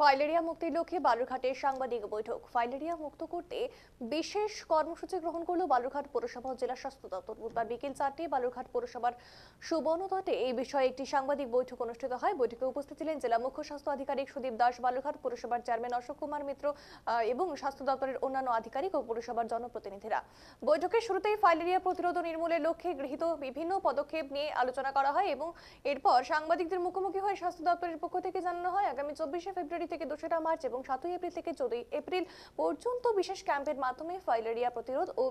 Filaria মুক্তির লক্ষ্যে বালুরঘাটে সাংবাদিক বৈঠক। ফাইলেরিয়া মুক্ত করতে বিশেষ কর্মসূচি গ্রহণ করল বালুরঘাট পৌরসভা জেলা স্বাস্থ্য দপ্তর। বুধবার বিকেল চারটে বালুরঘাট পৌরসভার সুবর্ণতটে এই বিষয়ে একটি সাংবাদিক বৈঠক অনুষ্ঠিত হয়। বৈঠকে উপস্থিত ছিলেন জেলা মুখ্য স্বাস্থ্য আধিকারিক সুদীপ দাস, বালুরঘাট পৌরসভার চেয়ারম্যান অশোক কুমার মিত্র এবং স্বাস্থ্য দপ্তরের অন্যান্য আধিকারিক ও পৌরসভার জনপ্রতিনিধিরা। বৈঠকের শুরুতেই ফাইলেরিয়া প্রতিরোধ নির্মূলের লক্ষ্যে গৃহীত বিভিন্ন পদক্ষেপ নিয়ে আলোচনা করা হয় এবং এরপর সাংবাদিকদের মুখোমুখি হয়ে স্বাস্থ্য দপ্তরের পক্ষ থেকে জানানো হয়, আগামী চব্বিশে ফেব্রুয়ারি থেকে দোসরা মার্চ এবং সাতই এপ্রিল থেকে চোদ্দই এপ্রিল পর্যন্ত বিশেষ ক্যাম্পের মাধ্যমে ফাইলেরিয়া প্রতিরোধ ও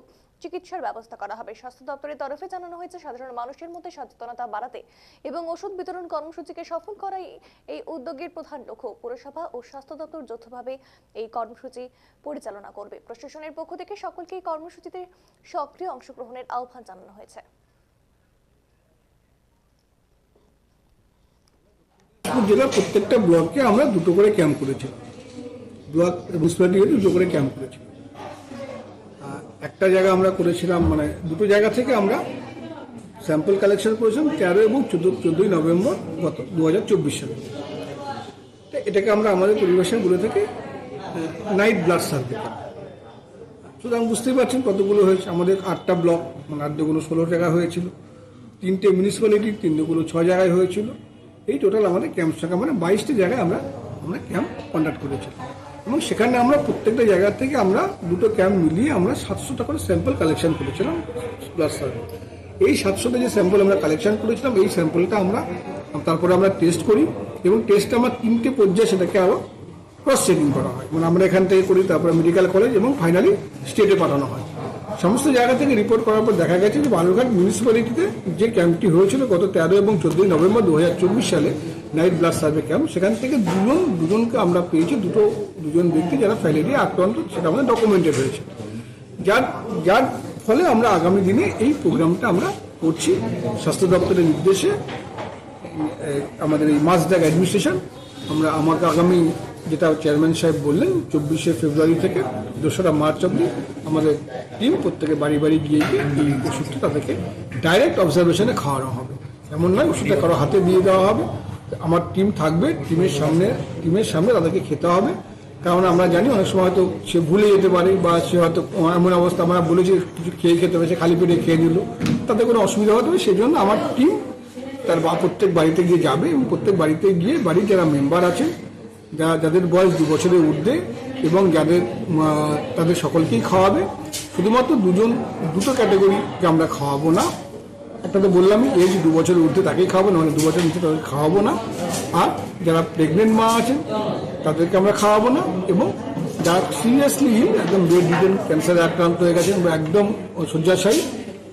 চিকিৎসার ব্যবস্থা করা হবে। স্বাস্থ্য দপ্তরের তরফে জানানো হয়েছে, সাধারণ মানুষের মধ্যে সচেতনতা বাড়াতে এবং ওষুধ বিতরণ কর্মসূচিকে সফল করাই এই উদ্যোগের প্রধান লক্ষ্য। পৌরসভা ও স্বাস্থ্য দপ্তর যৌথভাবে এই কর্মসূচি পরিচালনা করবে। প্রশাসনের পক্ষ থেকে সকলকে এই কর্মসূচিতে সক্রিয় অংশগ্রহণের আহ্বান জানানো হয়েছে। জেলার প্রত্যেকটা ব্লকে আমরা দুটো করে ক্যাম্প করেছি। ব্লক মিউনিসিপ্যালিটি দুটো করে ক্যাম্প করেছি। একটা জায়গা আমরা করেছিলাম মানে দুটো জায়গা থেকে আমরা স্যাম্পল কালেকশন করেছিলাম তেরো এবং চোদ্দ, চোদ্দোই নভেম্বর গত দু হাজার চব্বিশ সালে। এটাকে আমরা আমাদের পরিবেশে বলে থাকি নাইট ব্লাড সার্ভে সুতরাং বুঝতেই পারছেন কতগুলো হয়েছে। আমাদের আটটা ব্লক মানে আট দুগুলো ষোলো টাকা হয়েছিল। তিনটে মিউনিসিপ্যালিটি তিন দুগুলো ছ জায়গায় হয়েছিল। এই টোটাল আমাদের ক্যাম্প সংখ্যা মানে বাইশটি জায়গায় আমরা আমরা ক্যাম্প কন্ডাক্ট করেছিলাম এবং সেখানে আমরা প্রত্যেকটা জায়গা থেকে আমরা দুটো ক্যাম্প মিলিয়ে আমরা সাতশোটা করে স্যাম্পল কালেকশন করেছিলাম প্লাস সার্ভে এই সাতশোটা যে স্যাম্পল আমরা কালেকশন করেছিলাম, এই স্যাম্পলটা আমরা, তারপরে আমরা টেস্ট করি এবং টেস্ট আমার তিনটে পর্যায়ে সেটাকে আরও ক্রস চেকিং করা হয়। মানে আমরা এখান থেকে করি, তারপরে মেডিকেল কলেজ এবং ফাইনালি স্টেটে পাঠানো হয়। সমস্ত জায়গা থেকে রিপোর্ট করার পর দেখা গেছে যে বালুরঘাট মিউনিসিপ্যালিটিতে যে ক্যাম্পটি হয়েছিল গত তেরো এবং চোদ্দই নভেম্বর দু হাজার চব্বিশ সালে নাইট ব্লাড সার্ভে ক্যাম্প সেখান থেকে দুজন, দুজনকে আমরা পেয়েছি, দুটো, দুজন ব্যক্তি যারা ফ্যালেরিয়া আক্রান্ত, সেটা আমাদের ডকুমেন্টেড হয়েছে। যার যার ফলে আমরা আগামী দিনে এই প্রোগ্রামটা আমরা করছি। স্বাস্থ্য দপ্তরের নির্দেশে আমাদের এই মাসডাক অ্যাডমিনিস্ট্রেশন আমরা আমাকে আগামী যেটা চেয়ারম্যান সাহেব বললেন, চব্বিশে ফেব্রুয়ারি থেকে দোসরা মার্চ অব্দি আমাদের টিম প্রত্যেকে বাড়ি বাড়ি গিয়ে গিয়ে এই ওষুধটা তাদেরকে ডাইরেক্ট অবজারভেশনে খাওয়ানো হবে। এমন নয়, ওষুধটা কারও হাতে দিয়ে দেওয়া হবে। আমার টিম থাকবে টিমের সামনে টিমের সামনে তাদেরকে খেতে হবে। কারণ আমরা জানি অনেক সময় হয়তো সে ভুলে যেতে পারে বা সে হয়তো এমন অবস্থা, আমরা বলেছি কিছু খেয়ে খেতে হবে খালি পেটে খেয়ে নিল। তাতে কোনো অসুবিধা হতে হবে সেই জন্য আমার টিম তার বা প্রত্যেক বাড়িতে গিয়ে যাবে এবং প্রত্যেক বাড়িতে গিয়ে বাড়ির যারা মেম্বার আছেন যারা যাদের বয়স দু বছরের ঊর্ধ্বে এবং যাদের তাদের সকলকেই খাওয়াবে। শুধুমাত্র দুজন, দুটো ক্যাটাগরিকে আমরা খাওয়াবো না। একটা তো বললামই, এজ দু বছরের ঊর্ধ্বে তাকেই খাওয়াবো না মানে দু বছরের নিচে তাদের খাওয়াবো না। আর যারা প্রেগনেন্ট মা আছেন, তাদেরকে আমরা খাওয়াবো না। এবং যারা সিরিয়াসলি একদম বেড রিটেন, ক্যান্সারে আক্রান্ত হয়ে গেছেন বা একদম শয্যাশায়ী,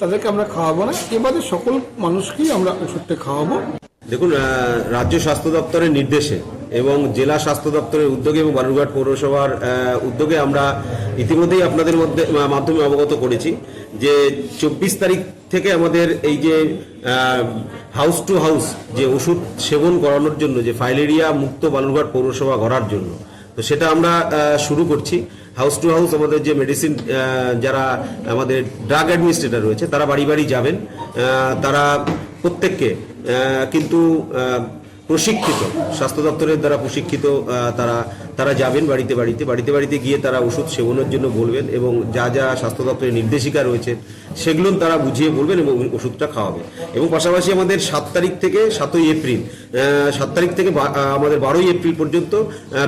তাদেরকে আমরা খাওয়াবো না। এবারে সকল মানুষকেই আমরা ওষুধটা খাওয়াবো। দেখুন রাজ্য স্বাস্থ্য দপ্তরের নির্দেশে এবং জেলা স্বাস্থ্য দপ্তরের উদ্যোগে এবং বালুরঘাট পৌরসভার উদ্যোগে আমরা ইতিমধ্যেই আপনাদের মধ্যে মাধ্যমে অবগত করেছি যে চব্বিশ তারিখ থেকে আমাদের এই যে হাউস টু হাউস যে ওষুধ সেবন করানোর জন্য, যে ফাইলেরিয়া মুক্ত বালুরঘাট পৌরসভা গড়ার জন্য, তো সেটা আমরা শুরু করছি। হাউস টু হাউস আমাদের যে মেডিসিন যারা আমাদের ড্রাগ অ্যাডমিনিস্ট্রেটর রয়েছে, তারা বাড়ি বাড়ি যাবেন। তারা প্রত্যেককে কিন্তু প্রশিক্ষিত, স্বাস্থ্য দপ্তরের দ্বারা প্রশিক্ষিত তারা তারা যাবেন বাড়িতে বাড়িতে। বাড়িতে বাড়িতে গিয়ে তারা ওষুধ সেবনের জন্য বলবেন এবং যা যা স্বাস্থ্য দপ্তরের নির্দেশিকা রয়েছে, সেগুলো তারা বুঝিয়ে বলবেন এবং ওষুধটা খাওয়াবে এবং পাশাপাশি আমাদের সাত তারিখ থেকে সাতই এপ্রিল সাত তারিখ থেকে আমাদের বারোই এপ্রিল পর্যন্ত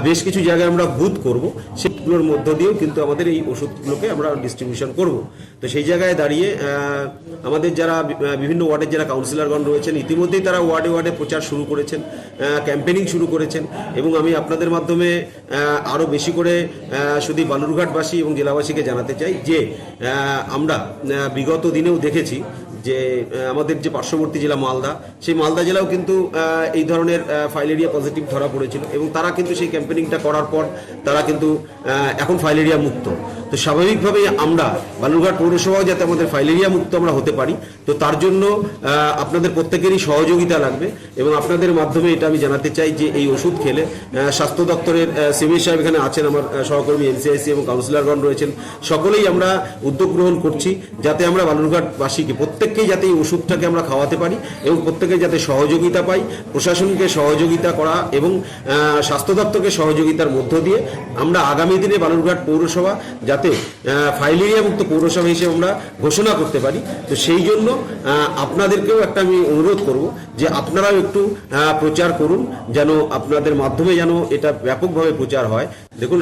বেশ কিছু জায়গায় আমরা বুথ করব। সেগুলোর মধ্য দিয়েও কিন্তু আমাদের এই ওষুধগুলোকে আমরা ডিস্ট্রিবিউশন করব। তো সেই জায়গায় দাঁড়িয়ে আমাদের যারা বিভিন্ন ওয়ার্ডের যারা কাউন্সিলরগণ রয়েছেন, ইতিমধ্যেই তারা ওয়ার্ডে ওয়ার্ডে প্রচার শুরু করেছেন ক্যাম্পেনিং শুরু করেছেন এবং আমি আপনাদের মাধ্যমে আরও বেশি করে শুধু বালুরঘাটবাসী এবং জেলাবাসীকে জানাতে চাই যে আমরা বিগত দিনেও দেখেছি যে আমাদের যে পার্শ্ববর্তী জেলা মালদা, সেই মালদা জেলাও কিন্তু এই ধরনের ফাইলেরিয়া পজিটিভ ধরা পড়েছিল এবং তারা কিন্তু সেই ক্যাম্পেনিংটা করার পর তারা কিন্তু এখন ফাইলেরিয়া মুক্ত। তো স্বাভাবিকভাবেই আমরা বালুরঘাট পৌরসভাও যাতে আমাদের ফাইলেরিয়া মুক্ত আমরা হতে পারি, তো তার জন্য আপনাদের প্রত্যেকেরই সহযোগিতা লাগবে এবং আপনাদের মাধ্যমে এটা আমি জানাতে চাই যে এই ওষুধ খেলে স্বাস্থ্য দপ্তরের সিমির সাহেব এখানে আছেন, আমার সহকর্মী এনসিআইসি এবং কাউন্সিলরগণ রয়েছেন। সকলেই আমরা উদ্যোগ গ্রহণ করছি যাতে আমরা বালুরঘাটবাসীকে প্রত্যেককে প্রত্যেককে যাতে এই ওষুধটাকে আমরা খাওয়াতে পারি এবং প্রত্যেকে যাতে সহযোগিতা পাই, প্রশাসনকে সহযোগিতা করা এবং স্বাস্থ্য দপ্তরকে সহযোগিতার মধ্য দিয়ে আমরা আগামী দিনে বালুরঘাট পৌরসভা যাতে ফাইলেরিয়া মুক্ত পৌরসভা হিসেবে আমরা ঘোষণা করতে পারি। তো সেই জন্য আপনাদেরকেও একটা আমি অনুরোধ করব যে আপনারাও একটু প্রচার করুন যেন আপনাদের মাধ্যমে যেন এটা ব্যাপকভাবে প্রচার হয়। দেখুন